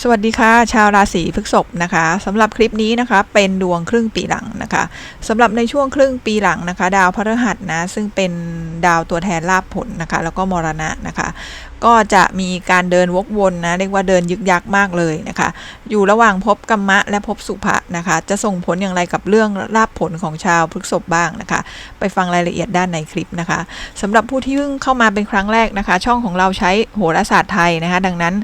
สวัสดีค่ะ ชาวราศีพฤษภนะคะสำหรับคลิปนี้นะคะ เป็นดวงครึ่งปีหลังนะคะสำหรับในช่วงครึ่งปีหลังนะคะ ดาวพฤหัสนะซึ่งเป็นดาวตัวแทนลาบผลนะคะ แล้วก็มรณะนะคะ ก็จะมีการเดินวกวนนะเรียกว่าเดินยึกยักมากเลยนะคะ อยู่ระหว่างภพกรรมะและภพสุภะนะคะ จะส่งผลอย่างไรกับเรื่องลาภผลของชาวพฤษภบ้างนะคะ ไปฟังรายละเอียดด้านในคลิปนะคะสำหรับผู้ที่เพิ่งเข้ามาเป็นครั้งแรกนะคะ ช่องของเราใช้โหราศาสตร์ไทยนะคะ ดังนั้น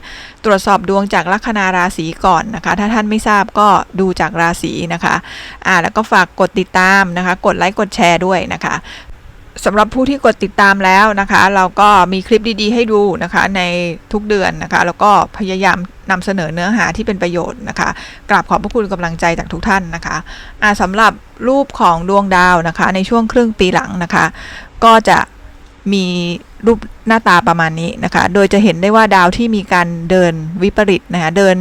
ตรวจสอบดวงจากลัคนาราศีก่อนนะคะ ถ้าท่านไม่ทราบก็ดูจากราศีนะคะอ่าแล้วก็ฝากกดติดตามนะคะ กดไลค์กดแชร์ด้วยนะคะ สำหรับผู้ที่กดติดตามแล้วนะคะ เราก็มีคลิปดีๆ ให้ดูนะคะในทุกเดือนนะคะ แล้วก็พยายามนำเสนอเนื้อหาที่เป็นประโยชน์นะคะกราบขอบพระคุณกำลังใจจากทุกท่านนะคะอ่าสำหรับรูปของดวงดาวนะคะ ในช่วงครึ่งปีหลังนะคะ ก็จะมีรูปหน้าตาประมาณนี้นะคะ โดยจะเห็นได้ว่าดาวที่มีการเดินวิปริตนะคะเดิน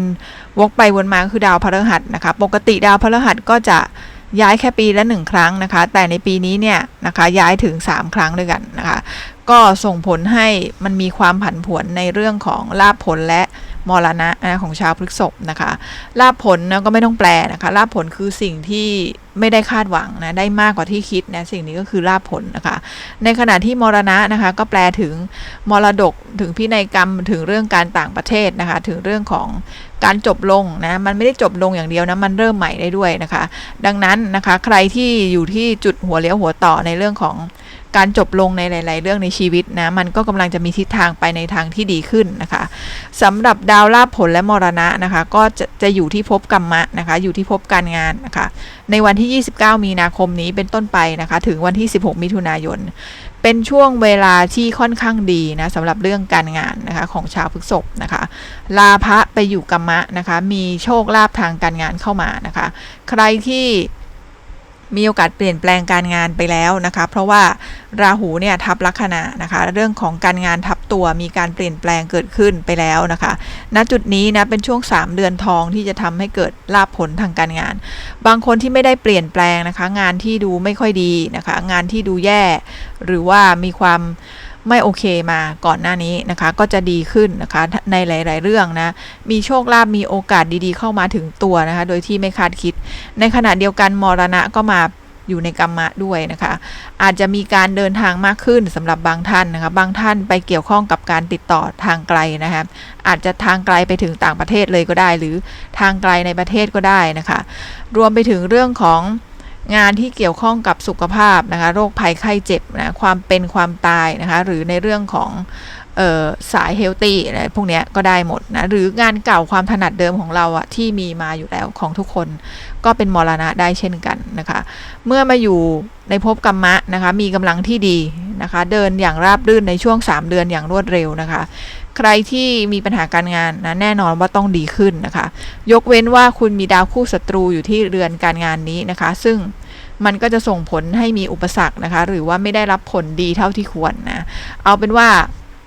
วกไปวนมาคือดาวพฤหัสนะคะ ปกติดาวพฤหัสก็จะ ย้ายแค่ปีละหนึ่งครั้งนะคะ แต่ในปีนี้เนี่ยนะคะย้ายถึง 3 ครั้งด้วยกันนะคะ ก็ส่งผลให้มันมีความผันผวนในเรื่องของลาภผลและมรณะของชาวพฤษภนะคะลาภผลนะก็ไม่ต้องแปลนะคะลาภผลคือสิ่งที่ไม่ได้คาดหวังนะได้มากกว่าที่คิดนะสิ่งนี้ก็คือลาภผลนะคะ ในขณะที่มรณะนะคะก็แปลถึงมรดกถึงพินัยกรรมถึงเรื่องการต่างประเทศนะคะถึงเรื่องของ การจบลงนะมันไม่ได้จบลงอย่างเดียวนะมันเริ่มใหม่ได้ด้วยนะคะ ดังนั้นนะคะใครที่อยู่ที่จุดหัวเลี้ยวหัวต่อในเรื่องของการจบลงในหลาย ๆ เรื่องในชีวิตนะมันก็กำลังจะมีทิศทางไปในทางที่ดีขึ้นนะคะสำหรับดาวลาภผลและมรณะนะคะ ก็จะจะอยู่ที่ภพกรรมะนะคะ อยู่ที่ภพการงานนะคะ ในวันที่ 29 มีนาคมนี้เป็นต้นไปนะคะ ถึงวันที่ 16 มิถุนายนเป็นช่วงเวลาที่ค่อนข้างดีนะสำหรับเรื่องการงานนะคะของชาวพฤษภนะคะลาภะไปอยู่กรรมะนะคะ มีโชคลาภทางการงานเข้ามานะคะ ใครที่มีโอกาสเปลี่ยนแปลงการงานไปแล้วนะคะ เพราะว่าราหูเนี่ยทับลัคนานะคะ เรื่องของการงานทับตัวมีการเปลี่ยนแปลงเกิดขึ้นไปแล้วนะคะ ณจุดนี้นะเป็นช่วง 3 เดือนทองที่จะทำให้เกิดลาภผลทางการงาน บางคนที่ไม่ได้เปลี่ยนแปลงนะคะ งานที่ดูไม่ค่อยดีนะคะ งานที่ดูแย่ หรือว่ามีความไม่โอเคมาก่อนหน้านี้นะคะ ก็จะดีขึ้นนะคะในหลาย ๆ เรื่องนะ มีโชคลาภมีโอกาสดีๆ เข้ามาถึงตัวนะคะ โดยที่ไม่คาดคิด ในขณะเดียวกันมรณะก็มา อยู่ในกรรมะด้วยนะคะ อาจจะมีการเดินทางมากขึ้นสำหรับบางท่านนะคะ บางท่านไปเกี่ยวข้องกับการติดต่อทางไกลนะคะอาจจะทางไกลไปถึงต่างประเทศเลยก็ได้ หรือทางไกลในประเทศก็ได้นะคะ รวมไปถึงเรื่องของงานที่เกี่ยวข้องกับสุขภาพนะคะ โรคภัยไข้เจ็บนะ ความเป็นความตายนะคะ หรือในเรื่องของ สายเฮลตี้อะไรพวกนี้ก็ได้หมดนะ หรืองานเก่าความถนัดเดิมของเราอะที่มีมาอยู่แล้วของทุกคน ก็เป็นมรณะได้เช่นกันนะคะ เมื่อมาอยู่ในภพกรรมะนะคะ มีกำลังที่ดีนะคะ เดินอย่างราบรื่นในช่วง 3 เดือนอย่างรวดเร็วนะคะ ใครที่มีปัญหาการงานนะแน่นอนว่าต้องดีขึ้นนะคะ ยกเว้นว่าคุณมีดาวคู่ศัตรูอยู่ที่เรือนการงานนี้นะคะ ซึ่งมันก็จะส่งผลให้มีอุปสรรคนะคะ หรือว่าไม่ได้รับผลดีเท่าที่ควรนะ เอาเป็นว่า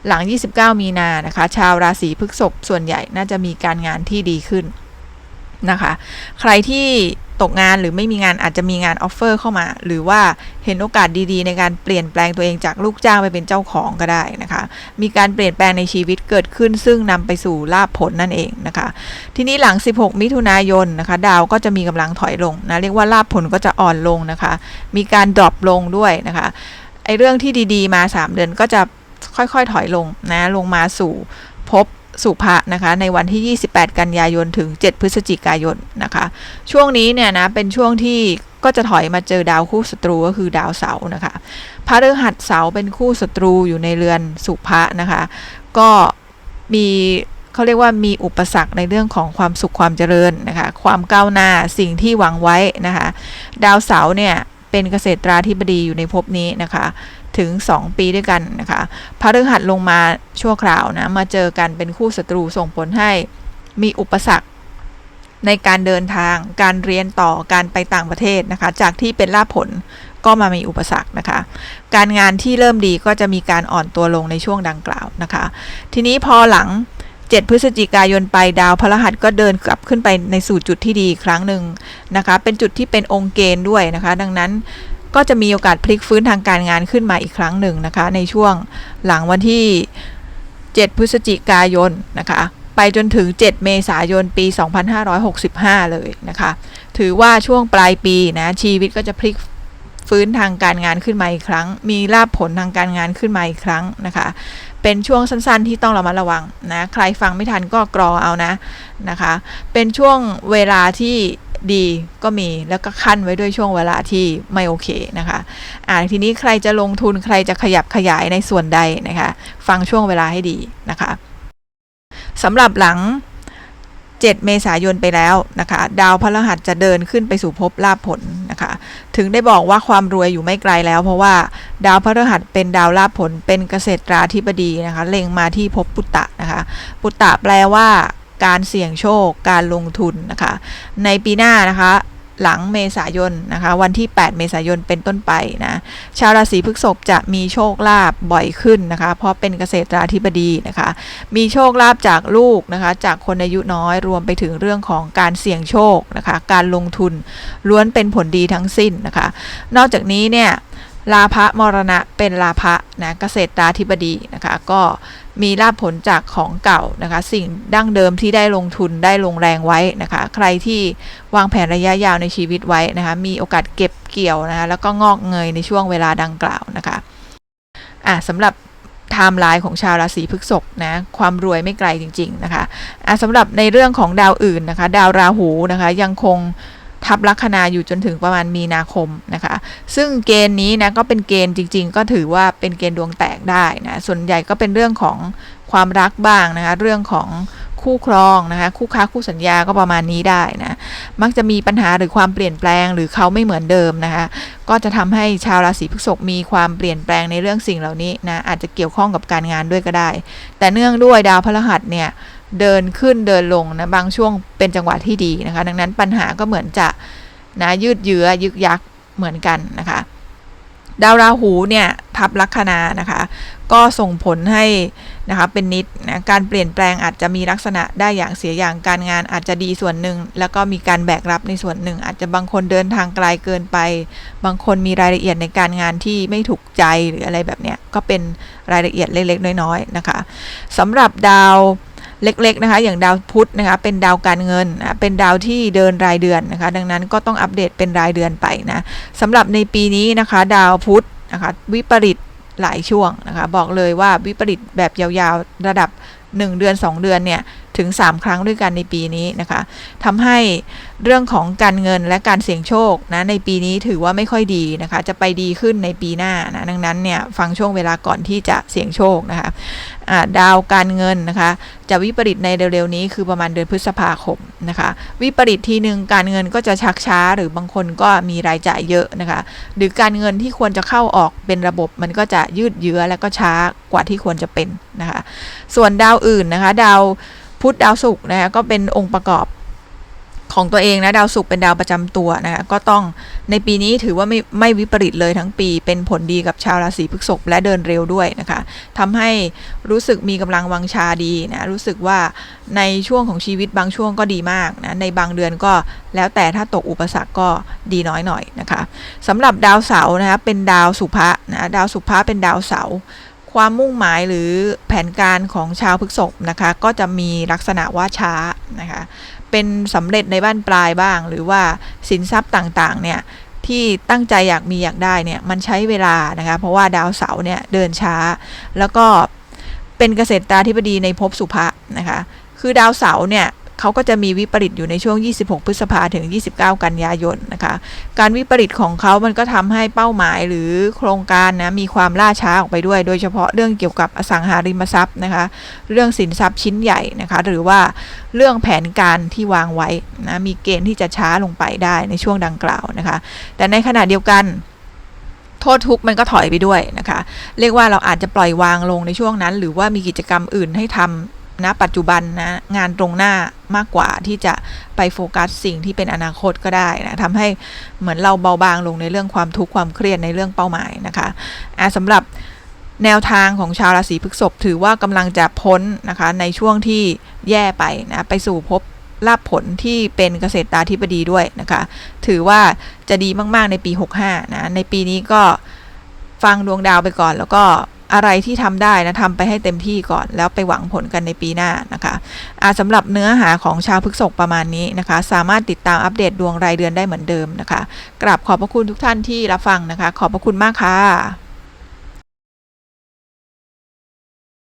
หลัง 29 มีนานะคะ ชาวราศีพฤษภส่วนใหญ่น่าจะมีการงานที่ดีขึ้นนะคะ ใครที่ตกงานหรือไม่มีงานอาจจะมีงานออฟเฟอร์เข้ามา หรือว่าเห็นโอกาสดีๆ ในการเปลี่ยนแปลงตัวเองจากลูกจ้างไปเป็นเจ้าของก็ได้นะคะ มีการเปลี่ยนแปลงในชีวิตเกิดขึ้น ซึ่งนำไปสู่ลาภผลนั่นเองนะคะ ทีนี้หลัง 16 มิถุนายนนะคะ ดาวก็จะมีกำลังถอยลงนะเรียกว่าลาภผลก็จะอ่อนลงนะคะ มีการดรอปลงด้วยนะคะไอเรื่องที่ดีๆ มา 3 เดือนก็จะ ค่อยๆ ถอยลงนะลงมาสู่พบสุภะนะคะในวันที่ 28 กันยายนถึง 7 พฤศจิกายนนะคะ ช่วงนี้เนี่ยนะเป็นช่วงที่ก็จะถอยมาเจอดาวคู่ศัตรูก็คือดาวเสาร์นะคะพระฤหัสเสาร์เป็นคู่ศัตรูอยู่ในเรือนสุภะนะคะ ก็มีเขาเรียกว่ามีอุปสรรคในเรื่องของความสุขความเจริญนะคะ ความก้าวหน้าสิ่งที่หวังไว้นะคะ ดาวเสาร์เนี่ยเป็นเกษตราธิบดีอยู่ในภพนี้นะคะ ถึง 2 ปีด้วยกันนะคะพระฤหัสลงมาชั่วคราวนะ มาเจอกันเป็นคู่ศัตรูส่งผลให้มีอุปสรรคในการเดินทาง การเรียนต่อ การไปต่างประเทศนะคะ จากที่เป็นลาภผลก็มามีอุปสรรคนะคะ การงานที่เริ่มดีก็จะมีการอ่อนตัวลงในช่วงดังกล่าวนะคะ ทีนี้พอหลัง 7 พฤศจิกายนไปดาวพฤหัสก็เดินกลับขึ้นไปในสู่จุดที่ดีครั้งหนึ่งนะคะ เป็นจุดที่เป็นองค์เกณฑ์ด้วยนะคะ ดังนั้น ก็จะมีโอกาสพลิกฟื้นทางการงานขึ้นมาอีกครั้งหนึ่งนะคะ ในช่วงหลังวันที่ 7 พฤศจิกายนนะคะ ไปจนถึง 7 เมษายนปี 2565 เลยนะคะ ถือว่าช่วงปลายปีนะชีวิตก็จะพลิกฟื้นทางการงานขึ้นมาอีกครั้ง มีลาบผลทางการงานขึ้นมาอีกครั้งนะคะ เป็นช่วงสั้นๆที่ต้องระมัดระวังนะ ใครฟังไม่ทันก็กรอเอานะนะคะ เป็นช่วงเวลาที่ ดีก็มีแล้วก็ขั้นไว้ด้วยช่วงเวลาที่ไม่โอเคนะคะอ่าทีนี้ใครจะลงทุนใครจะขยับขยายในส่วนใดนะคะ ฟังช่วงเวลาให้ดีนะคะสำหรับหลัง 7 เมษายนไปแล้วนะคะ ดาวพฤหัสจะเดินขึ้นไปสู่ภพลาภผลนะคะ ถึงได้บอกว่าความรวยอยู่ไม่ไกลแล้ว เพราะว่าดาวพฤหัสเป็นดาวลาภผลเป็นเกษตราธิบดีนะคะ เล็งมาที่ภพปุตตะนะคะ ปุตตะแปลว่า การเสี่ยงโชค การลงทุนนะคะ ในปีหน้านะคะหลังเมษายนนะคะ วันที่ 8 เมษายนเป็นต้นไปนะชาวราศีพฤษภจะมีโชคลาภบ่อยขึ้นนะคะ เพราะเป็นเกษตราธิบดีนะคะ มีโชคลาภจากลูกนะคะ จากคนอายุน้อยรวมไปถึงเรื่องของการเสี่ยงโชคนะคะ การลงทุนล้วนเป็นผลดีทั้งสิ้นนะคะ นอกจากนี้เนี่ย ลาภะมรณะเป็นลาภะนะเกษตราธิบดีนะคะก็มีลาภผลจากของเก่านะคะสิ่งดั้งเดิมที่ได้ลงทุนได้ลงแรงไว้นะคะใครที่วางแผนระยะยาวในชีวิตไว้นะคะมีโอกาสเก็บเกี่ยวนะคะแล้วก็งอกเงยในช่วงเวลาดังกล่าวนะคะอะสำหรับไทม์ไลน์ของชาวราศีพฤษภนะความรวยไม่ไกลจริง ๆ นะคะอะสำหรับในเรื่องของดาวอื่นนะคะ ดาวราหูนะคะยังคง ทับลัคนาอยู่จนถึงประมาณมีนาคมนะคะ ซึ่งเกณฑ์นี้นะก็เป็นเกณฑ์จริง ๆ ก็ถือว่าเป็นเกณฑ์ดวงแตกได้นะส่วนใหญ่ก็เป็นเรื่องของความรักบ้างนะคะเรื่องของคู่ครองนะคะคู่ค้าคู่สัญญาก็ประมาณนี้ได้นะมักจะมีปัญหาหรือความเปลี่ยนแปลงหรือเขาไม่เหมือนเดิมนะคะก็จะทำให้ชาวราศีพฤษภมีความเปลี่ยนแปลงในเรื่องสิ่งเหล่านี้นะอาจจะเกี่ยวข้องกับการงานด้วยก็ได้ แต่เนื่องด้วยดาวพฤหัสเนี่ย เดินขึ้นเดินลงนะบางช่วงเป็นจังหวะที่ดีนะคะ ดังนั้นปัญหาก็เหมือนจะนะยืดเยื้อยึกยักเหมือนกันนะคะ ดาวราหูเนี่ยทับลัคนานะคะ ก็ส่งผลให้นะคะเป็นนิดนะการเปลี่ยนแปลงอาจจะมีลักษณะได้อย่างเสียอย่างการงานอาจจะดีส่วนหนึ่ง แล้วก็มีการแบกรับในส่วนหนึ่ง อาจจะบางคนเดินทางไกลเกินไป บางคนมีรายละเอียดในการงานที่ไม่ถูกใจหรืออะไรแบบเนี้ยก็เป็นรายละเอียดเล็กๆน้อยๆนะคะสำหรับดาว เล็กๆนะคะ อย่างดาวพุธนะคะ เป็นดาวการเงินนะเป็นดาวที่เดินรายเดือนนะคะ ดังนั้นก็ต้องอัปเดตเป็นรายเดือนไปนะสำหรับในปีนี้นะคะ ดาวพุธนะคะวิปริตหลายช่วงนะคะ บอกเลยว่าวิปริตแบบยาวๆระดับ 1 เดือน 2 เดือนเนี่ย ถึง 3 ครั้งด้วยกันในปีนี้นะคะทำให้เรื่องของการเงินและการเสี่ยงโชคนะในปีนี้ถือว่าไม่ค่อยดีนะคะ จะไปดีขึ้นในปีหน้านะดังนั้นเนี่ยฟังช่วงเวลาก่อนที่จะเสี่ยงโชคนะคะะดาวการเงินนะคะ จะวิปริตในเร็วๆนี้คือประมาณเดือนพฤษภาคมนะคะ วิปริตทีหนึ่งการเงินก็จะชักช้าหรือบางคนก็มีรายจ่ายเยอะนะคะ หรือการเงินที่ควรจะเข้าออกเป็นระบบมันก็จะยืดเยื้อและก็ช้ากว่าที่ควรจะเป็นนะคะ ส่วนดาวอื่นนะคะ ดาว พุธดาวศุกร์นะคะก็เป็นองค์ประกอบของตัวเองนะดาวศุกร์เป็นดาวประจำตัวนะคะก็ต้องในปีนี้ถือว่าไม่ไม่วิปริตเลยทั้งปี เป็นผลดีกับชาวราศีพฤษภและเดินเร็วด้วยนะคะทำให้รู้สึกมีกำลังวังชาดีนะรู้สึกว่าในช่วงของชีวิตบางช่วงก็ดีมากนะในบางเดือนก็แล้วแต่ถ้าตกอุปสรรคก็ดีน้อยหน่อยนะคะสำหรับดาวเสาร์นะคะเป็นดาวสุภะนะดาวสุภะเป็นดาวเสาร์ ความมุ่งหมายหรือแผนการของชาวพฤษภนะคะ ก็จะมีลักษณะว่าช้านะคะ เป็นสำเร็จในบ้านปลายบ้าง หรือว่าสินทรัพย์ต่างๆเนี่ยที่ตั้งใจอยากมีอยากได้เนี่ยมันใช้เวลานะคะ เพราะว่าดาวเสาร์เนี่ยเดินช้า แล้วก็เป็นเกษตรตาธิบดีในภพสุภะนะคะ คือดาวเสาร์เนี่ย เขาก็จะมีวิปริตอยู่ในช่วง 26 พฤษภาถึง 29 กันยายนนะคะ การวิปริตของเขามันก็ทำให้เป้าหมายหรือโครงการนะมีความล่าช้าออกไปด้วย โดยเฉพาะเรื่องเกี่ยวกับอสังหาริมทรัพย์นะคะ เรื่องสินทรัพย์ชิ้นใหญ่นะคะ หรือว่าเรื่องแผนการที่วางไว้นะมีเกณฑ์ที่จะช้าลงไปได้ในช่วงดังกล่าวนะคะ แต่ในขณะเดียวกันโทษทุกมันก็ถอยไปด้วยนะคะ เรียกว่าเราอาจจะปล่อยวางลงในช่วงนั้น หรือว่ามีกิจกรรมอื่นให้ทำ ณปัจจุบันนะงานตรงหน้ามากกว่าที่จะไปโฟกัสสิ่งที่เป็นอนาคตก็ได้นะทำให้เหมือนเราเบาบางลงในเรื่องความทุกข์ความเครียดในเรื่องเป้าหมายนะคะะสำหรับแนวทางของชาวราศีพฤษภถือว่ากำลังจะพ้นนะคะในช่วงที่แย่ไปนะไปสู่พบลาบผลที่เป็นเกษตรตาธิบดีด้วยนะคะ ถือว่าจะดีมาก ๆ ในปี 65 นะ ในปีนี้ก็ฟังดวงดาวไปก่อนแล้วก็ อะไรที่ทำได้นะทำไปให้เต็มที่ก่อน แล้วไปหวังผลกันในปีหน้านะคะอาสำหรับเนื้อหาของชาวพฤษกประมาณนี้นะคะ สามารถติดตามอัปเดตดวงรายเดือนได้เหมือนเดิมนะคะกราบขอบพระคุณทุกท่านที่รับฟังนะคะ ขอบพระคุณมากค่ะ